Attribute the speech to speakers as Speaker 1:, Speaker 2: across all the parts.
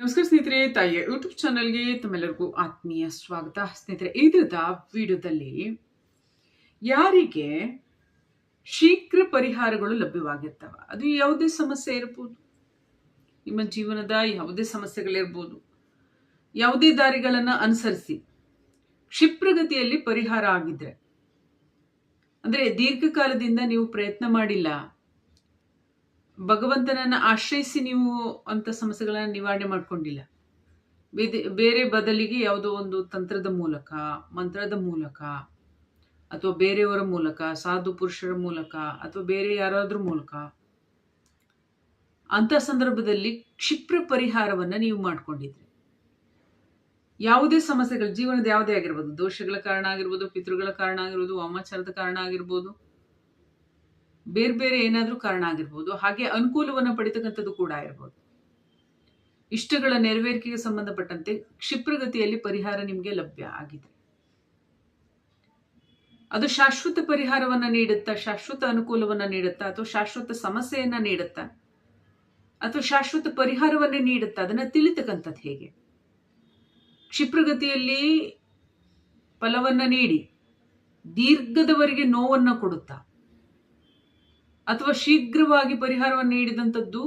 Speaker 1: ನಮಸ್ಕಾರ ಸ್ನೇಹಿತರೆ, ತಾಯಿಯ ಯೂಟ್ಯೂಬ್ ಚಾನಲ್ಗೆ ತಮ್ಮೆಲ್ಲರಿಗೂ ಆತ್ಮೀಯ ಸ್ವಾಗತ. ಸ್ನೇಹಿತರೆ, ಇದ್ರದ ವಿಡಿಯೋದಲ್ಲಿ ಯಾರಿಗೆ ಶೀಘ್ರ ಪರಿಹಾರಗಳು ಲಭ್ಯವಾಗಿರ್ತವೆ? ಅದು ಯಾವುದೇ ಸಮಸ್ಯೆ ಇರ್ಬೋದು. ನಿಮ್ಮ ಜೀವನದ ಯಾವುದೇ ಸಮಸ್ಯೆಗಳಿರ್ಬೋದು. ಯಾವುದೇ ದಾರಿಗಳನ್ನು ಅನುಸರಿಸಿ ಕ್ಷಿಪ್ರಗತಿಯಲ್ಲಿ ಪರಿಹಾರ ಆಗಿದ್ರೆ. ಅಂದರೆ ದೀರ್ಘಕಾಲದಿಂದ ನೀವು ಪ್ರಯತ್ನ ಮಾಡಿಲ್ಲ. ಭಗವಂತನನ್ನ ಆಶ್ರಯಿಸಿ ನೀವು ಅಂಥ ಸಮಸ್ಯೆಗಳನ್ನು ನಿವಾರಣೆ ಮಾಡಿಕೊಂಡಿಲ್ಲ. ಬೇರೆ ಬದಲಿಗೆ ಯಾವುದೋ ಒಂದು ತಂತ್ರದ ಮೂಲಕ, ಮಂತ್ರದ ಮೂಲಕ, ಅಥವಾ ಬೇರೆಯವರ ಮೂಲಕ, ಸಾಧು ಪುರುಷರ ಮೂಲಕ, ಅಥವಾ ಬೇರೆ ಯಾರಾದ್ರೂ ಮೂಲಕ, ಅಂತ ಸಂದರ್ಭದಲ್ಲಿ ಕ್ಷಿಪ್ರ ಪರಿಹಾರವನ್ನ ನೀವು ಮಾಡ್ಕೊಂಡಿದ್ರಿ. ಯಾವುದೇ ಸಮಸ್ಯೆಗಳು, ಜೀವನದ ಯಾವುದೇ ಆಗಿರ್ಬೋದು, ದೋಷಗಳ ಕಾರಣ ಆಗಿರ್ಬೋದು, ಪಿತೃಗಳ ಕಾರಣ ಆಗಿರ್ಬೋದು, ವಾಮಾಚಾರದ ಕಾರಣ ಆಗಿರ್ಬೋದು ಬೇರೆ ಬೇರೆ ಏನಾದರೂ ಕಾರಣ ಆಗಿರ್ಬೋದು, ಹಾಗೆ ಅನುಕೂಲವನ್ನು ಪಡಿತಕ್ಕಂಥದ್ದು ಕೂಡ ಇರ್ಬೋದು. ಇಷ್ಟಗಳ ನೆರವೇರಿಕೆಗೆ ಸಂಬಂಧಪಟ್ಟಂತೆ ಕ್ಷಿಪ್ರಗತಿಯಲ್ಲಿ ಪರಿಹಾರ ನಿಮಗೆ ಲಭ್ಯ ಆಗಿದೆ. ಅದು ಶಾಶ್ವತ ಪರಿಹಾರವನ್ನ ನೀಡುತ್ತಾ, ಶಾಶ್ವತ ಅನುಕೂಲವನ್ನ ನೀಡುತ್ತಾ, ಅಥವಾ ಶಾಶ್ವತ ಸಮಸ್ಯೆಯನ್ನ ನೀಡುತ್ತಾ, ಅಥವಾ ಶಾಶ್ವತ ಪರಿಹಾರವನ್ನೇ ನೀಡುತ್ತಾ, ಅದನ್ನ ತಿಳಿತಕ್ಕಂಥದ್ದು ಹೇಗೆ? ಕ್ಷಿಪ್ರಗತಿಯಲ್ಲಿ ಫಲವನ್ನ ನೀಡಿ, ದೀರ್ಘದವರೆಗೆ ನೋವನ್ನ ಕೊಡುತ್ತಾ ಅಥವಾ ಶೀಘ್ರವಾಗಿ ಪರಿಹಾರವನ್ನು ನೀಡಿದಂಥದ್ದು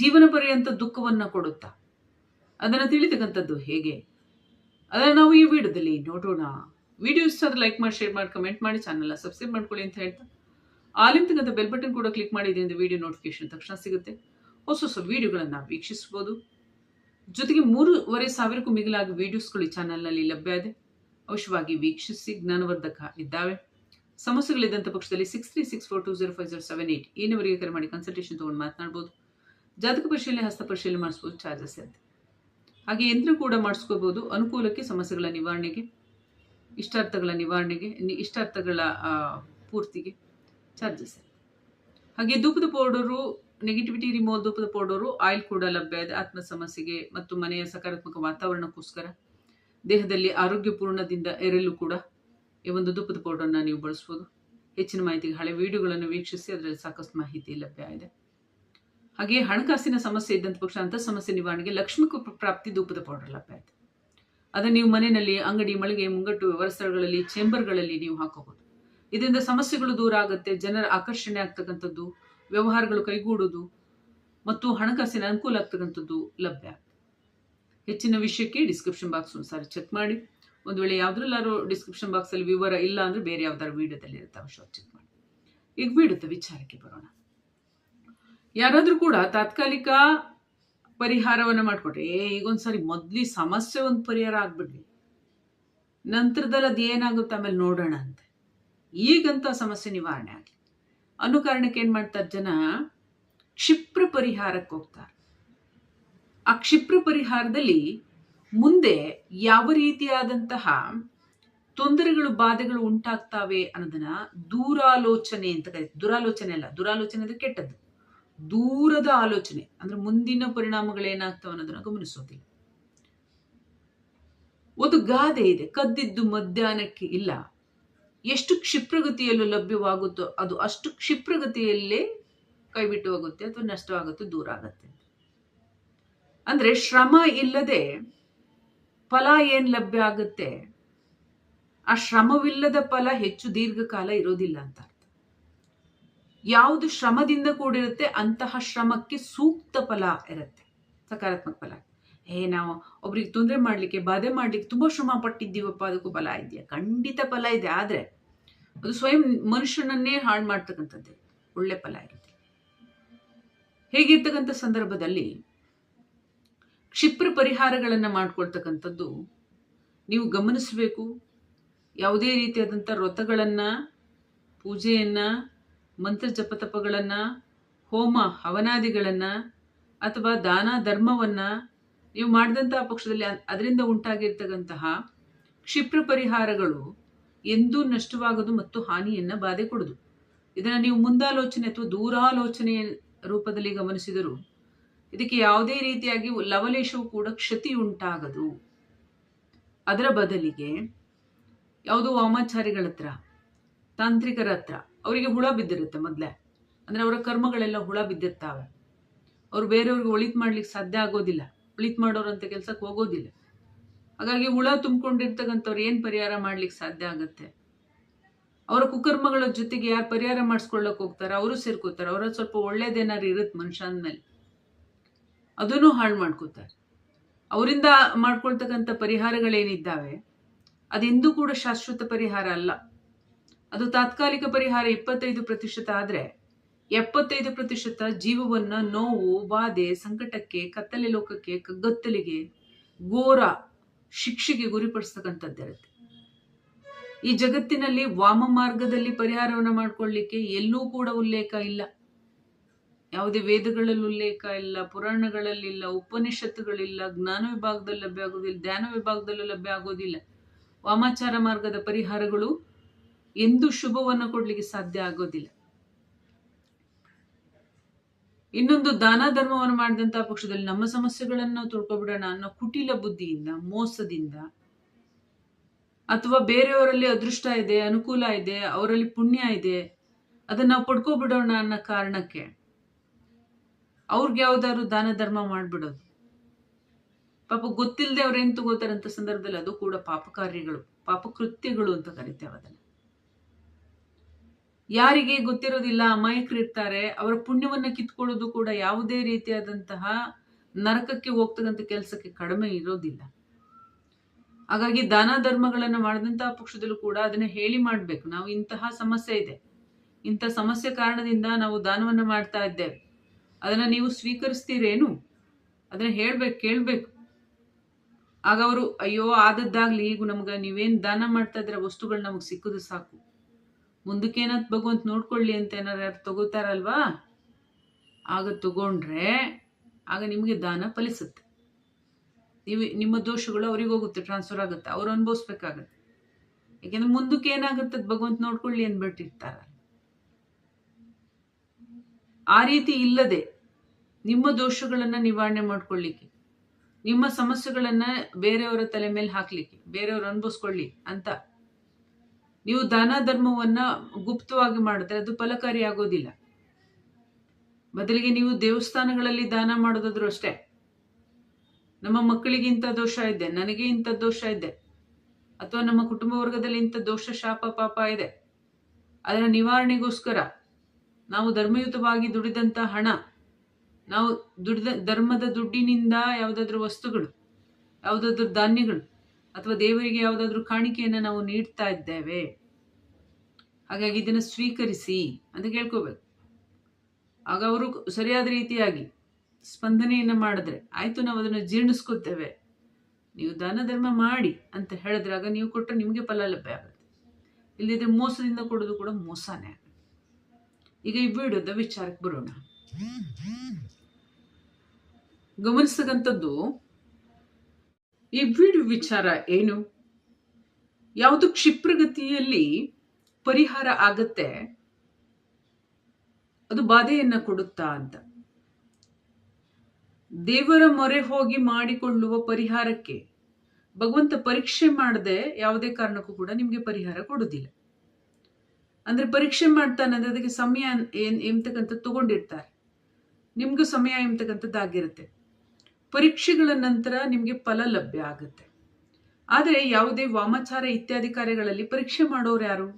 Speaker 1: ಜೀವನ ಪರ್ಯಂತ ದುಃಖವನ್ನು ಕೊಡುತ್ತಾ? ಅದನ್ನು ತಿಳಿತಕ್ಕಂಥದ್ದು ಹೇಗೆ? ಅದನ್ನು ನಾವು ಈ ವಿಡಿಯೋದಲ್ಲಿ ನೋಡೋಣ. ವಿಡಿಯೋ ಇಷ್ಟ ಆದ್ರೆ ಲೈಕ್ ಮಾಡಿ ಶೇರ್ ಮಾಡಿ ಕಮೆಂಟ್ ಮಾಡಿ ಚಾನಲ್ನ ಸಬ್ಸ್ಕ್ರೈಬ್ ಮಾಡ್ಕೊಳ್ಳಿ ಅಂತ ಹೇಳ್ತಾ. ಆಲಿಂತಕ್ಕಂಥ ಬೆಲ್ ಬಟನ್ ಕೂಡ ಕ್ಲಿಕ್ ಮಾಡಿ, ಇದರಿಂದ ವಿಡಿಯೋ ನೋಟಿಫಿಕೇಶನ್ ತಕ್ಷಣ ಸಿಗುತ್ತೆ. ಹೊಸ ಹೊಸ ವಿಡಿಯೋಗಳನ್ನು ವೀಕ್ಷಿಸ್ಬೋದು. ಜೊತೆಗೆ ಮೂರುವರೆ ಸಾವಿರಕ್ಕೂ ಮಿಗಿಲಾಗಿ ವಿಡಿಯೋಸ್ಗಳು ಈ ಚಾನಲ್ನಲ್ಲಿ ಲಭ್ಯ ಇದೆ. ಅವಶ್ಯವಾಗಿ ವೀಕ್ಷಿಸಿ, ಜ್ಞಾನವರ್ಧಕ ಇದ್ದಾವೆ. ಸಮಸ್ಯೆಗಳಿದ್ದಂಥ ಪಕ್ಷದಲ್ಲಿ six three six four two zero five zero seven eight ಈ ಕರೆ ಮಾಡಿ ಕನ್ಸಲ್ಟೇಷನ್ ತೊಗೊಂಡು ಮಾತನಾಡ್ಬೋದು. ಜಾತಕ ಪರಿಶೀಲನೆ, ಹಸ್ತ ಪರಿಶೀಲನೆ ಮಾಡಿಸ್ಬೋದು ಚಾರ್ಜಸ್ ಇರುತ್ತೆ ಹಾಗೆ ಯಂತ್ರ ಕೂಡ ಮಾಡಿಸ್ಕೋಬೋದು ಅನುಕೂಲಕ್ಕೆ ಸಮಸ್ಯೆಗಳ ನಿವಾರಣೆಗೆ, ಇಷ್ಟಾರ್ಥಗಳ ನಿವಾರಣೆಗೆ ಇಷ್ಟಾರ್ಥಗಳ ಪೂರ್ತಿಗೆ ಚಾರ್ಜಸ್ ಹಾಗೆ ಧೂಪದ ಪೌಡರು ನೆಗೆಟಿವಿಟಿ ರಿಮೂವ್ ಧೂಪದ ಪೌಡರು ಆಯಿಲ್ ಕೂಡ ಲಭ್ಯ ಇದೆ. ಆತ್ಮ ಸಮಸ್ಯೆಗೆ ಮತ್ತು ಮನೆಯ ಸಕಾರಾತ್ಮಕ ವಾತಾವರಣಕ್ಕೋಸ್ಕರ ದೇಹದಲ್ಲಿ ಆರೋಗ್ಯಪೂರ್ಣದಿಂದ ಇರಲು ಕೂಡ ಈ ಒಂದು ಧೂಪದ ಪೌಡರ್ನ ನೀವು ಬಳಸ್ಬೋದು. ಹೆಚ್ಚಿನ ಮಾಹಿತಿಗೆ ಹಳೆ ವಿಡಿಯೋಗಳನ್ನು ವೀಕ್ಷಿಸಿ, ಅದರಲ್ಲಿ ಸಾಕಷ್ಟು ಮಾಹಿತಿ ಲಭ್ಯ ಇದೆ. ಹಾಗೆಯೇ ಹಣಕಾಸಿನ ಸಮಸ್ಯೆ ಇದ್ದಂಥ ಪಕ್ಷ ಅಂತ ಸಮಸ್ಯೆ ನಿವಾರಣೆಗೆ ಲಕ್ಷ್ಮಿ ಕೃಪ ಪ್ರಾಪ್ತಿ ಧೂಪದ ಪೌಡರ್ ಲಭ್ಯ ಇದೆ. ಅದನ್ನು ನೀವು ಮನೆಯಲ್ಲಿ ಅಂಗಡಿ, ಮಳಿಗೆ, ಮುಂಗಟ್ಟು ವ್ಯವಹಾರ ಸ್ಥಳಗಳಲ್ಲಿ ಚೇಂಬರ್ಗಳಲ್ಲಿ ನೀವು ಹಾಕೋಬಹುದು ಇದರಿಂದ ಸಮಸ್ಯೆಗಳು ದೂರ ಆಗುತ್ತೆ, ಜನರ ಆಕರ್ಷಣೆ ಆಗ್ತಕ್ಕಂಥದ್ದು, ವ್ಯವಹಾರಗಳು ಕೈಗೂಡುವುದು ಮತ್ತು ಹಣಕಾಸಿನ ಅನುಕೂಲ ಆಗ್ತಕ್ಕಂಥದ್ದು ಲಭ್ಯ ಹೆಚ್ಚಿನ ವಿಷಯಕ್ಕೆ ಡಿಸ್ಕ್ರಿಪ್ಷನ್ ಬಾಕ್ಸ್ ಒಂದ್ಸಾರಿ ಚೆಕ್ ಮಾಡಿ. ಒಂದು ವೇಳೆ ಯಾವ್ದ್ರಲ್ಲಾರು ಡಿಸ್ಕ್ರಿಪ್ಷನ್ ಬಾಕ್ಸಲ್ಲಿ ವಿವರ ಇಲ್ಲ ಅಂದ್ರೆ ಬೇರೆ ಯಾವ್ದಾದ್ರು ವಿಡಿಯೋದಲ್ಲಿ ಇರುತ್ತೆ ಅವಶ್ಯ ಚೆಕ್ ಮಾಡಿ ಈಗ ಬಿಡುತ್ತೆ, ವಿಚಾರಕ್ಕೆ ಬರೋಣ. ಯಾರಾದ್ರೂ ಕೂಡ ತಾತ್ಕಾಲಿಕ ಪರಿಹಾರವನ್ನ ಮಾಡಿಕೊಟ್ರೆ, ಏ, ಈಗೊಂದ್ಸರಿ ಮೊದ್ಲಿ ಸಮಸ್ಯೆ ಒಂದು ಪರಿಹಾರ ಆಗ್ಬಿಡ್ಲಿ. ನಂತರದಲ್ಲಿ ಅದು ಏನಾಗುತ್ತೆ ಆಮೇಲೆ ನೋಡೋಣ ಅಂತ. ಈಗಂತ ಸಮಸ್ಯೆ ನಿವಾರಣೆ ಆಗಲಿ. ಅನ್ನೋ ಕಾರಣಕ್ಕೆ ಏನ್ ಮಾಡ್ತಾರೆ ಜನ? ಕ್ಷಿಪ್ರ ಪರಿಹಾರಕ್ಕೆ ಹೋಗ್ತಾರೆ. ಆ ಕ್ಷಿಪ್ರ ಪರಿಹಾರದಲ್ಲಿ ಮುಂದೆ ಯಾವ ರೀತಿಯಾದಂತಹ ತೊಂದರೆಗಳು, ಬಾಧೆಗಳು ಉಂಟಾಗ್ತಾವೆ ಅನ್ನೋದನ್ನ ದೂರಾಲೋಚನೆ ಅಂತ ಕರೀತಾರೆ ದುರಾಲೋಚನೆ ಅಲ್ಲ, ದುರಾಲೋಚನೆ ಅಂದ್ರೆ ಕೆಟ್ಟದ್ದು. ದೂರದ ಆಲೋಚನೆ, ಅಂದ್ರೆ ಮುಂದಿನ ಪರಿಣಾಮಗಳೇನಾಗ್ತವೆ ಅನ್ನೋದನ್ನ ಗಮನಿಸೋದಿಲ್ಲ. ಒಂದು ಗಾದೆ ಇದೆ, ಕದ್ದಿದ್ದು ಮಧ್ಯಾಹ್ನಕ್ಕೆ ಇಲ್ಲ. ಎಷ್ಟು ಕ್ಷಿಪ್ರಗತಿಯಲ್ಲೂ ಲಭ್ಯವಾಗುತ್ತೋ ಅದು ಅಷ್ಟು ಕ್ಷಿಪ್ರಗತಿಯಲ್ಲೇ ಕೈಬಿಟ್ಟು ಹೋಗುತ್ತೆ ಅಥವಾ ನಷ್ಟವಾಗುತ್ತೆ, ದೂರ ಆಗುತ್ತೆ ಅಂದ್ರೆ ಶ್ರಮ ಇಲ್ಲದೆ ಫಲ ಏನು ಲಭ್ಯ ಆಗುತ್ತೆ? ಆ ಶ್ರಮವಿಲ್ಲದ ಫಲ ಹೆಚ್ಚು ದೀರ್ಘಕಾಲ ಇರೋದಿಲ್ಲ ಅಂತ ಅರ್ಥ. ಯಾವುದು ಶ್ರಮದಿಂದ ಕೂಡಿರುತ್ತೆ, ಅಂತಹ ಶ್ರಮಕ್ಕೆ ಸೂಕ್ತ ಫಲ ಇರುತ್ತೆ. ಸಕಾರಾತ್ಮಕ ಫಲ. ಏ, ನಾವು ಒಬ್ರಿಗೆ ತೊಂದರೆ ಮಾಡ್ಲಿಕ್ಕೆ, ಬಾಧೆ ಮಾಡ್ಲಿಕ್ಕೆ ತುಂಬಾ ಶ್ರಮ ಪಟ್ಟಿದ್ದೀವಪ್ಪ, ಅದಕ್ಕೂ ಫಲ ಇದೆಯಾ? ಖಂಡಿತ ಫಲ ಇದೆ, ಆದ್ರೆ ಅದು ಸ್ವಯಂ ಮನುಷ್ಯನನ್ನೇ ಹಾಳು ಮಾಡ್ತಕ್ಕಂಥದ್ದು. ಒಳ್ಳೆ ಫಲ ಇರುತ್ತೆ. ಹೇಗಿರ್ತಕ್ಕಂಥ ಸಂದರ್ಭದಲ್ಲಿ ಕ್ಷಿಪ್ರ ಪರಿಹಾರಗಳನ್ನು ಮಾಡ್ಕೊಳ್ತಕ್ಕಂಥದ್ದು ನೀವು ಗಮನಿಸಬೇಕು. ಯಾವುದೇ ರೀತಿಯಾದಂಥ ವ್ರತಗಳನ್ನು, ಪೂಜೆಯನ್ನು, ಮಂತ್ರ ಜಪತಪಗಳನ್ನು ಹೋಮ ಹವನಾದಿಗಳನ್ನು ಅಥವಾ ದಾನ ಧರ್ಮವನ್ನು ನೀವು ಮಾಡಿದಂತಹ ಪಕ್ಷದಲ್ಲಿ ಅದರಿಂದ ಉಂಟಾಗಿರ್ತಕ್ಕಂತಹ ಕ್ಷಿಪ್ರ ಪರಿಹಾರಗಳು ಎಂದೂ ನಷ್ಟವಾಗದು ಮತ್ತು ಹಾನಿಯನ್ನು ಬಾಧೆ ಕೊಡೋದು. ಇದನ್ನು ನೀವು ಮುಂದಾಲೋಚನೆ ಅಥವಾ ದೂರಾಲೋಚನೆಯ ರೂಪದಲ್ಲಿ ಗಮನಿಸಿದರೂ ಇದಕ್ಕೆ ಯಾವುದೇ ರೀತಿಯಾಗಿ ಲವಲೇಶವು ಕೂಡ ಕ್ಷತಿ ಉಂಟಾಗದು ಅದರ ಬದಲಿಗೆ ಯಾವುದೋ ವಾಮಾಚಾರಿಗಳ ಹತ್ರ, ತಾಂತ್ರಿಕರ ಹತ್ರ ಅವರಿಗೆ ಹುಳ ಬಿದ್ದಿರುತ್ತೆ ಮೊದಲೇ. ಅಂದ್ರೆ ಅವರ ಕರ್ಮಗಳೆಲ್ಲ ಹುಳ ಬಿದ್ದಿರ್ತಾವೆ. ಅವ್ರು ಬೇರೆಯವ್ರಿಗೆ ಒಳಿತು ಮಾಡ್ಲಿಕ್ಕೆ ಸಾಧ್ಯ ಆಗೋದಿಲ್ಲ. ಪ್ಲೀತ್ ಮಾಡೋರಂತ ಕೆಲ್ಸಕ್ಕೆ ಹೋಗೋದಿಲ್ಲ. ಹಾಗಾಗಿ ಹುಳ ತುಂಬಿಕೊಂಡಿರ್ತಕ್ಕಂಥವ್ರು ಏನು ಪರಿಹಾರ ಮಾಡ್ಲಿಕ್ಕೆ ಸಾಧ್ಯ ಆಗುತ್ತೆ? ಅವರ ಕುಕರ್ಮಗಳ ಜೊತೆಗೆ ಯಾರು ಪರಿಹಾರ ಮಾಡಿಸ್ಕೊಳ್ಳಕ್ ಹೋಗ್ತಾರೆ, ಅವರು ಸೇರ್ಕೋತಾರೆ. ಅವರ ಸ್ವಲ್ಪ ಒಳ್ಳೇದೇನಾರು ಇರುತ್ತೆ ಮನುಷ್ಯ ಅಂದ್ಮೇಲೆ ಅದನ್ನು ಹಾಳು ಮಾಡ್ಕೋತಾರೆ. ಅವರಿಂದ ಮಾಡ್ಕೊಳ್ತಕ್ಕಂಥ ಪರಿಹಾರಗಳೇನಿದ್ದಾವೆ? ಅದೆಂದೂ ಕೂಡ ಶಾಶ್ವತ ಪರಿಹಾರ ಅಲ್ಲ. ಅದು ತಾತ್ಕಾಲಿಕ ಪರಿಹಾರ ಇಪ್ಪತ್ತೈದು ಪ್ರತಿಶತ ಆದರೆ, ಎಪ್ಪತ್ತೈದು ಪ್ರತಿಶತ ಜೀವವನ್ನ ನೋವು, ಬಾಧೆ, ಸಂಕಟಕ್ಕೆ, ಕತ್ತಲೆ ಲೋಕಕ್ಕೆ, ಕಗ್ಗತ್ತಲಿಗೆ, ಘೋರ ಶಿಕ್ಷೆಗೆ ಗುರಿಪಡಿಸ್ತಕ್ಕಂಥದ್ದಿರುತ್ತೆ ಈ ಜಗತ್ತಿನಲ್ಲಿ ವಾಮ ಮಾರ್ಗದಲ್ಲಿ ಪರಿಹಾರವನ್ನು ಮಾಡ್ಕೊಳ್ಳಿಕ್ಕೆ ಎಲ್ಲೂ ಕೂಡ ಉಲ್ಲೇಖ ಇಲ್ಲ. ಯಾವುದೇ ವೇದಗಳಲ್ಲಿ ಉಲ್ಲೇಖ ಇಲ್ಲ ಪುರಾಣಗಳಲ್ಲಿಲ್ಲ ಉಪನಿಷತ್ತುಗಳಿಲ್ಲ, ಜ್ಞಾನ ವಿಭಾಗದಲ್ಲಿ ಲಭ್ಯ ಆಗೋದಿಲ್ಲ, ಧ್ಯಾನ ವಿಭಾಗದಲ್ಲೂ ಲಭ್ಯ ಆಗೋದಿಲ್ಲ. ವಾಮಾಚಾರ ಮಾರ್ಗದ ಪರಿಹಾರಗಳು ಎಂದು ಶುಭವನ್ನು ಕೊಡ್ಲಿಕ್ಕೆ ಸಾಧ್ಯ ಆಗೋದಿಲ್ಲ. ಇನ್ನೊಂದು ದಾನ ಧರ್ಮವನ್ನು ಮಾಡಿದಂತಹ ಪಕ್ಷದಲ್ಲಿ ನಮ್ಮ ಸಮಸ್ಯೆಗಳನ್ನು ತೊಳ್ಕೊಬಿಡೋಣ ಅನ್ನೋ ಕುಟಿಲ ಬುದ್ಧಿಯಿಂದ, ಮೋಸದಿಂದ, ಅಥವಾ ಬೇರೆಯವರಲ್ಲಿ ಅದೃಷ್ಟ ಇದೆ, ಅನುಕೂಲ ಇದೆ, ಅವರಲ್ಲಿ ಪುಣ್ಯ ಇದೆ, ಅದನ್ನ ನಾವು ಪಡ್ಕೊಬಿಡೋಣ ಅನ್ನೋ ಕಾರಣಕ್ಕೆ ಅವ್ರಿಗೆ ಯಾವ್ದಾದ್ರು ದಾನ ಧರ್ಮ ಮಾಡಿಬಿಡೋದು. ಪಾಪ ಗೊತ್ತಿಲ್ಲದೆ ಅವ್ರು ಏನ್ ತಗೋತಾರಂತ ಸಂದರ್ಭದಲ್ಲಿ ಅದು ಕೂಡ ಪಾಪ ಕಾರ್ಯಗಳು ಪಾಪ ಕೃತ್ಯಗಳು ಅಂತ ಕರಿತೇವೆ ಅದನ್ನ. ಯಾರಿಗೆ ಗೊತ್ತಿರೋದಿಲ್ಲ ಅಮಾಯಕರಿರ್ತಾರೆ ಅವರ ಪುಣ್ಯವನ್ನ ಕಿತ್ಕೊಳ್ಳೋದು ಕೂಡ ಯಾವುದೇ ರೀತಿಯಾದಂತಹ ನರಕಕ್ಕೆ ಹೋಗ್ತಕ್ಕಂಥ ಕೆಲಸಕ್ಕೆ ಕಡಿಮೆ ಇರೋದಿಲ್ಲ. ಹಾಗಾಗಿ ದಾನ ಧರ್ಮಗಳನ್ನು ಮಾಡಿದಂತಹ ಪಕ್ಷದಲ್ಲೂ ಕೂಡ ಅದನ್ನ ಹೇಳಿ ಮಾಡಬೇಕು. ನಾವು ಇಂತಹ ಸಮಸ್ಯೆ ಇದೆ. ಇಂಥ ಸಮಸ್ಯೆ ಕಾರಣದಿಂದ ನಾವು ದಾನವನ್ನ ಮಾಡ್ತಾ ಇದ್ದೇವೆ. ಅದನ್ನ ನೀವು ಸ್ವೀಕರಿಸ್ತೀರೇನು? ಅದನ್ನ ಹೇಳಬೇಕು, ಕೇಳಬೇಕು. ಆಗ ಅವರು, ಅಯ್ಯೋ, ಆದದ್ದಾಗ್ಲಿ, ಈಗ ನಮ್ಗೆ ನೀವೇನು ದಾನ ಮಾಡ್ತಾ ಇದ್ರೆ ವಸ್ತುಗಳು ನಮಗೆ ಸಿಕ್ಕುದು ಸಾಕು. ಮುಂದಕ್ಕೇನಾದ್ರು ಭಗವಂತ ನೋಡ್ಕೊಳ್ಳಿ ಅಂತ ಏನಾರು ಯಾರು ತಗೋತಾರಲ್ವಾ? ಆಗ ತಗೊಂಡ್ರೆ, ಆಗ ನಿಮಗೆ ದಾನ ಫಲಿಸುತ್ತೆ. ನೀವು, ನಿಮ್ಮ ದೋಷಗಳು ಅವ್ರಿಗೆ ಹೋಗುತ್ತೆ ಟ್ರಾನ್ಸ್ಫರ್ ಆಗುತ್ತೆ, ಅವ್ರು ಅನುಭವಿಸ್ಬೇಕಾಗತ್ತೆ. ಯಾಕೆಂದ್ರೆ ಮುಂದಕ್ಕೆ ಏನಾಗುತ್ತೆ ಭಗವಂತ ನೋಡ್ಕೊಳ್ಳಿ ಅಂದ್ಬಿಟ್ಟಿರ್ತಾರ ಆ ರೀತಿ ಇಲ್ಲದೆ ನಿಮ್ಮ ದೋಷಗಳನ್ನು ನಿವಾರಣೆ ಮಾಡ್ಕೊಳ್ಳಿಕ್ಕೆ, ನಿಮ್ಮ ಸಮಸ್ಯೆಗಳನ್ನು ಬೇರೆಯವರ ತಲೆ ಮೇಲೆ ಹಾಕ್ಲಿಕ್ಕೆ, ಬೇರೆಯವ್ರು ಅನುಭವಿಸ್ಕೊಳ್ಳಿ ಅಂತ. ನೀವು ದಾನ ಧರ್ಮವನ್ನ ಗುಪ್ತವಾಗಿ ಮಾಡಿದ್ರೆ ಅದು ಫಲಕಾರಿ ಆಗೋದಿಲ್ಲ. ಬದಲಿಗೆ ನೀವು ದೇವಸ್ಥಾನಗಳಲ್ಲಿ ದಾನ ಮಾಡೋದಾದ್ರೂ ಅಷ್ಟೇ. ನಮ್ಮ ಮಕ್ಕಳಿಗೆ ಇಂಥ ದೋಷ ಇದೆ, ನನಗೆ ಇಂಥ ದೋಷ ಇದೆ, ಅಥವಾ ನಮ್ಮ ಕುಟುಂಬ ವರ್ಗದಲ್ಲಿ ಇಂಥ ದೋಷ ಶಾಪ ಪಾಪ ಇದೆ. ಅದರ ನಿವಾರಣೆಗೋಸ್ಕರ ನಾವು ಧರ್ಮಯುತವಾಗಿ ದುಡಿದಂತ ಹಣ, ನಾವು ದುಡಿದ ಧರ್ಮದ ದುಡ್ಡಿನಿಂದ ಯಾವುದಾದ್ರೂ ವಸ್ತುಗಳು, ಯಾವುದಾದ್ರು ಧಾನ್ಯಗಳು ಅಥವಾ ದೇವರಿಗೆ ಯಾವುದಾದ್ರೂ ಕಾಣಿಕೆಯನ್ನು ನಾವು ನೀಡ್ತಾ ಇದ್ದೇವೆ. ಹಾಗಾಗಿ ಇದನ್ನು ಸ್ವೀಕರಿಸಿ ಅಂತ ಕೇಳ್ಕೋಬೇಕು. ಆಗ ಅವರು ಸರಿಯಾದ ರೀತಿಯಾಗಿ ಸ್ಪಂದನೆಯನ್ನು ಮಾಡಿದ್ರೆ ಆಯಿತು ನಾವು ಅದನ್ನು ಜೀರ್ಣಿಸ್ಕೊತೇವೆ. ನೀವು ದಾನ ಧರ್ಮ ಮಾಡಿ ಅಂತ ಹೇಳಿದ್ರೆ ಆಗ ನೀವು ಕೊಟ್ಟರೆ ನಿಮಗೆ ಫಲ ಲಭ್ಯ ಆಗುತ್ತೆ. ಇಲ್ಲದಿದ್ರೆ ಮೋಸದಿಂದ ಕೊಡೋದು ಕೂಡ ಮೋಸನೇ ಈಗ ಈ ವಿಡಿಯೋದ ವಿಚಾರಕ್ಕೆ ಬರೋಣ. ಗಮನಿಸತಕ್ಕಂಥದ್ದು ಈ ವಿಚಾರ ಏನು? ಯಾವುದು ಕ್ಷಿಪ್ರಗತಿಯಲ್ಲಿ ಪರಿಹಾರ ಆಗತ್ತೆ, ಅದು ಬಾಧೆಯನ್ನ ಕೊಡುತ್ತಾ ಅಂತ. ದೇವರ ಮೊರೆ ಹೋಗಿ ಮಾಡಿಕೊಳ್ಳುವ ಪರಿಹಾರಕ್ಕೆ ಭಗವಂತ ಪರೀಕ್ಷೆ ಮಾಡದೆ ಯಾವುದೇ ಕಾರಣಕ್ಕೂ ಕೂಡ ನಿಮಗೆ ಪರಿಹಾರ ಕೊಡುವುದಿಲ್ಲ ಅಂದ್ರೆ ಪರೀಕ್ಷೆ ಮಾಡ್ತಾನೆ ಅಂದರೆ ಅದಕ್ಕೆ ಸಮಯ ಏನು ಎಂಬತಕ್ಕಂಥದ್ದು ತಗೊಂಡಿರ್ತಾರೆ. ನಿಮಗೂ ಸಮಯ ಎಂಬತಕ್ಕಂಥದ್ದಾಗಿರುತ್ತೆ ಪರೀಕ್ಷೆಗಳ ನಂತರ ನಿಮಗೆ ಫಲ ಲಭ್ಯ ಆಗುತ್ತೆ. ಆದರೆ ಯಾವುದೇ ವಾಮಾಚಾರ ಇತ್ಯಾದಿ ಕಾರ್ಯಗಳಲ್ಲಿ ಪರೀಕ್ಷೆ ಮಾಡೋರು ಯಾರು?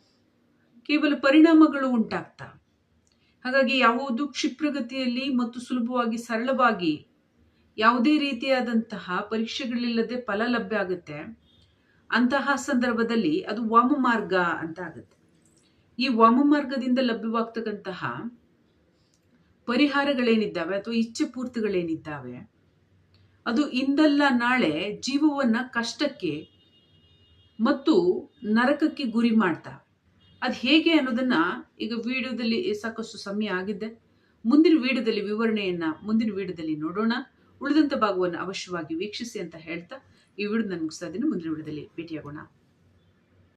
Speaker 1: ಕೇವಲ ಪರಿಣಾಮಗಳು ಉಂಟಾಗ್ತಾ. ಹಾಗಾಗಿ ಯಾವುದು ಕ್ಷಿಪ್ರಗತಿಯಲ್ಲಿ ಮತ್ತು ಸುಲಭವಾಗಿ ಸರಳವಾಗಿ ಯಾವುದೇ ರೀತಿಯಾದಂತಹ ಪರೀಕ್ಷೆಗಳಿಲ್ಲದೆ ಫಲ ಲಭ್ಯ ಆಗುತ್ತೆ. ಅಂತಹ ಸಂದರ್ಭದಲ್ಲಿ ಅದು ವಾಮ ಮಾರ್ಗ ಅಂತ ಆಗುತ್ತೆ. ಈ ವಾಮ ಮಾರ್ಗದಿಂದ ಲಭ್ಯವಾಗ್ತಕ್ಕಂತಹ ಪರಿಹಾರಗಳೇನಿದ್ದಾವೆ ಅಥವಾ ಇಚ್ಛೆ ಪೂರ್ತಿಗಳೇನಿದ್ದಾವೆ? ಅದು ಇಂದಲ್ಲ ನಾಳೆ ಜೀವವನ್ನ ಕಷ್ಟಕ್ಕೆ ಮತ್ತು ನರಕಕ್ಕೆ ಗುರಿ ಮಾಡ್ತಾ. ಅದು ಹೇಗೆ ಅನ್ನೋದನ್ನ ಈಗ ವಿಡಿಯೋದಲ್ಲಿ ಸಾಕಷ್ಟು ಸಮಯ ಆಗಿದೆ. ಮುಂದಿನ ವಿಡಿಯೋದಲ್ಲಿ ವಿವರಣೆಯನ್ನ ಮುಂದಿನ ವಿಡಿಯೋದಲ್ಲಿ ನೋಡೋಣ. ಉಳಿದಂತ ಭಾಗವನ್ನು ಅವಶ್ಯವಾಗಿ ವೀಕ್ಷಿಸಿ ಅಂತ ಹೇಳ್ತಾ ಈ ವಿಡಿಯೋ ನಾನು ಮುಗಿಸ್ತಾ ಮುಂದಿನ ವಿಡಿಯೋದಲ್ಲಿ ಭೇಟಿಯಾಗೋಣ.